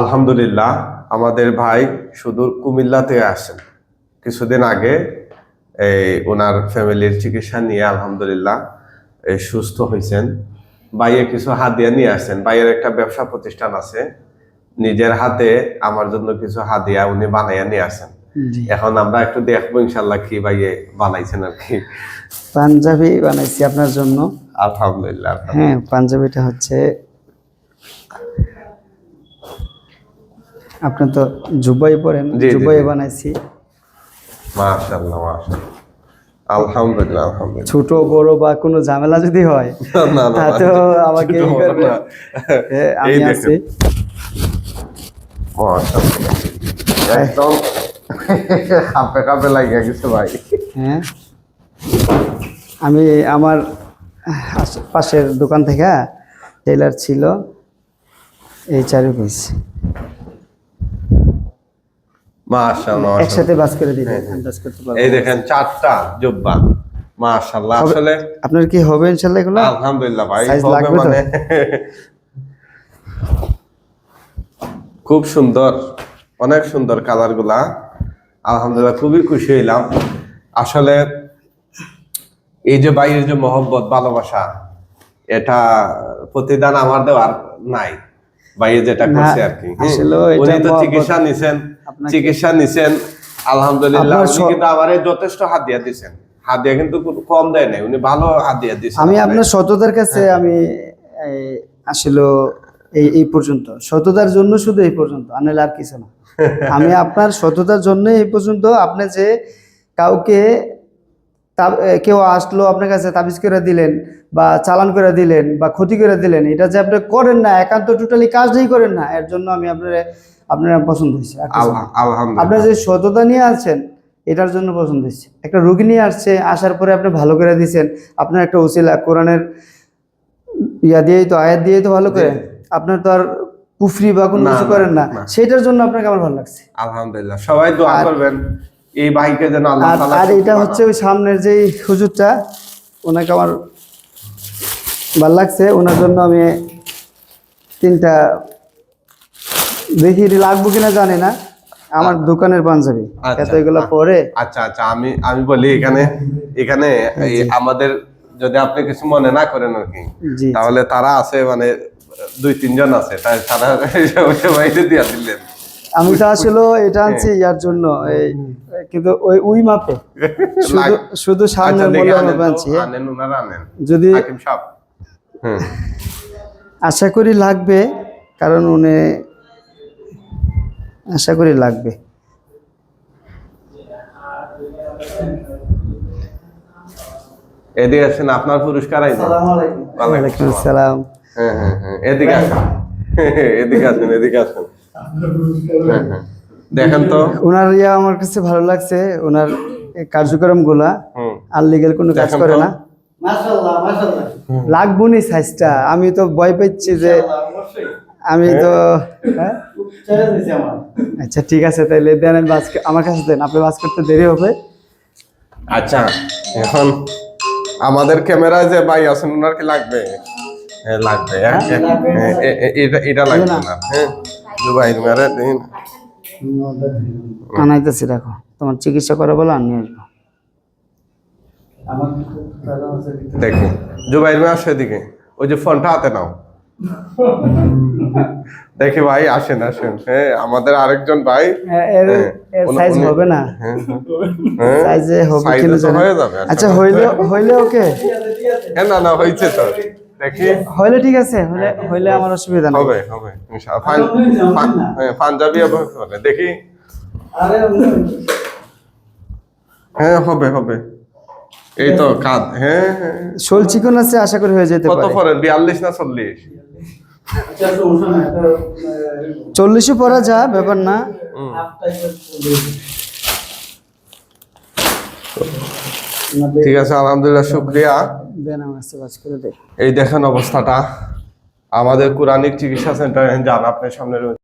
আলহামদুলিল্লাহ আমাদের ভাই সুদূর কুমিল্লা থেকে আসেন। কিছুদিন আগে এই ওনার ফ্যামিলির চিকিৎসা নিয়ে আলহামদুলিল্লাহ সুস্থ হয়েছেন ভাইয়ে কিছু হাদিয়া নিয়ে আসছেন ভাইয়ের একটা ব্যবসা প্রতিষ্ঠান আছে। নিজের হাতে আমার জন্য কিছু হাদিয়া উনি বানাইয়া নিয়ে আসেন। এখন আমরা একটু দেখব ইনশাল্লাহ কি ভাইয়ে বানাইছেন আর কি। পাঞ্জাবি বানাইছি আপনার জন্য। আলহামদুলিল্লাহ। হ্যাঁ পাঞ্জাবিটা হচ্ছে আপনি তো জুবাই জি, জুবাই বানাইছি। মাশাল্লাহ মাশাল্লাহ আলহামদুলিল্লাহ আলহামদুলিল্লাহ। ছোট বড় বা কোনো ঝামেলা যদি হয় না, না, না, তাতেও আমাকে এই আমি। আছি। মাশাআল্লাহ। একদম। কাপে কাপে লাগিয়ে গেছে ভাই। হ্যাঁ। আমি আমার পাশের দোকান থেকে টেলার ছিল এই চারি পিস মাশাআল্লাহ একসাথে বাস করে দিলে বাস করতে পারব। এই দেখেন চারটা জুব্বা। মাশাআল্লাহ আসলে আপনার কি হবে ইনশাল্লাহ এগুলো? আলহামদুলিল্লাহ ভাই হবে মানে খুব সুন্দর অনেক সুন্দর কালারগুলা আলহামদুলিল্লাহ খুবই খুশি হইলাম। আসলে এই যে ভাইয়ের যে মহব্বত ভালোবাসা এটা প্রতিদান আমার দেওয়ার নাই। ভাইয়ে যেটা করছে আর কি। উনি তো চিকিৎসা নিছেন। চিকিৎসা নিছেন আলহামদুলিল্লাহ। কিন্তু আমারে যথেষ্ট হাত দিয়া দিছেন। হাত দিয়া কিন্তু কম দেয় নাই উনি ভালো হাত দিয়া দিছেন আমি আপনার। সততার কাছে হ্যাঁ। আমি এই, আসলে এই এই পর্যন্ত। সততার জন্য শুধু এই পর্যন্ত আনলে আর কিছু না। আমি আপনার সততার জন্য এই পর্যন্ত আপনি যে কাউকে তা- কেউ আসলো আপনার কাছে তাবিজ করে দিলেন বা চালান করে দিলেন বা ক্ষতি করে দিলেন এটা যে আপনি করেন না একান্ত টোটালি কাজটাই করেন না এর জন্য আমি আপনার আপনার পছন্দ হয়েছে। আপনার যে সততা নিয়ে আছেন এটার জন্য পছন্দ হয়েছে। একটা রুগী নিয়ে আসছে আসার পরে আপনি ভালো করে দিয়েছেন আপনার একটা উচিলা কোরআনের ইয়া দিয়েই তো আয়াত দিয়েই তো ভালো করে। আপনার তো আর কুফরি বা কোনো কিছু করেন না না। সেটার জন্য আপনাকে আমার ভালো লাগছে। আলহামদুলিল্লাহ। সবাই দোয়া করবেন। এই ভাইকে যেন আল্লাহ আর এটা হচ্ছে ওই সামনের যে হুজুরটা ওনাকে আমার ভালো লাগছে ওনার জন্য আমি তিনটা দেখি লাগবো কিনা জানি না। আমার দোকানের পাঞ্জাবি। আচ্ছা, এত এগুলো পরে। আচ্ছা আচ্ছা আমি আমি বলি এখানে এখানে আমাদের যদি আপনি কিছু মনে না করেন আর কি তাহলে তারা আছে মানে দুই তিনজন আছে তাই তারা সবাইকে দিয়া দিলেন। আমি তো আসলে এটা আনছি ইয়ার জন্য এই কিন্তু ওই উই মাপে। শুধু আচ্ছা আনেন মাপে আনছি আনেন যদি হাকিম সাহেব হুম। আশা করি লাগবে কারণ উনি আশা করি লাগবে। এদিকে আসেন আপনার পুরস্কার আইছে ওয়ালাইকুম আসসালাম। হ্যাঁ হ্যাঁ হ্যাঁ। এদিকে আসেন। এদিকে আসেন এদিকে আসেন। হ্যাঁ হ্যাঁ দেখেন তো। ওনার ইয়া আমার কাছে ভালো লাগছে ওনার কার্যক্রমগুলা হুম। আনলিগেল কোনো কাজ করে না। লাগবো নি সাইজটা আমি তো ভয় পাচ্ছি যে আমি তো হ্যাঁ? আচ্ছা ঠিক আছে তাইলে দেন আমি বাস আমার কাছে দেন আপনি বাস করতে দেরি হবে। আচ্ছা এখন আমাদের ক্যামেরায় যে ভাই আছেন ওনার কি লাগবে? হ্যাঁ লাগবে হ্যাঁ? হ্যাঁ, এটা লাগবে না। হ্যাঁ? দুবাই মেরে দিন। আনাইতেছি দেখো। তোমার চিকিৎসা করে বলো আমি আসব। দেখি জুবাইর মেয়ে আসো এদিকে। ওই যে ফোনটা হাতে নাও। দেখি ভাই আসেন আসেন। হ্যাঁ আমাদের আরেকজন ভাই। এর হ্যাঁ, সাইজ হবে না? হ্যাঁ হ্যাঁ। সাইজে হবে জানি। হয়ে যাবে, আচ্ছা হইলে হইলে ওকে? হ্যাঁ না না হয়েছে তো। দেখি। হইলে ঠিক আছে হইলে হইলে আমার অসুবিধা নেই। হবে হবে ইনশাআল্লাহ। হ্যাঁ, পাঞ্জাবি হবে হবে। দেখি। হ্যাঁ হবে হবে। এই তো কাঁধ হ্যাঁ হ্যাঁ। শোল চিকন আছে আশা করি হয়ে যেতে কত পরে। বিয়াল্লিশ না চল্লিশ? চল্লিশে পরা যা ব্যাপার না। হুম। ঠিক আছে আলহামদুলিল্লাহ শুক্রিয়া। এই দেখেন অবস্থাটা। আমাদের কোরআনিক চিকিৎসা সেন্টার যান আপনার সামনে রয়েছে।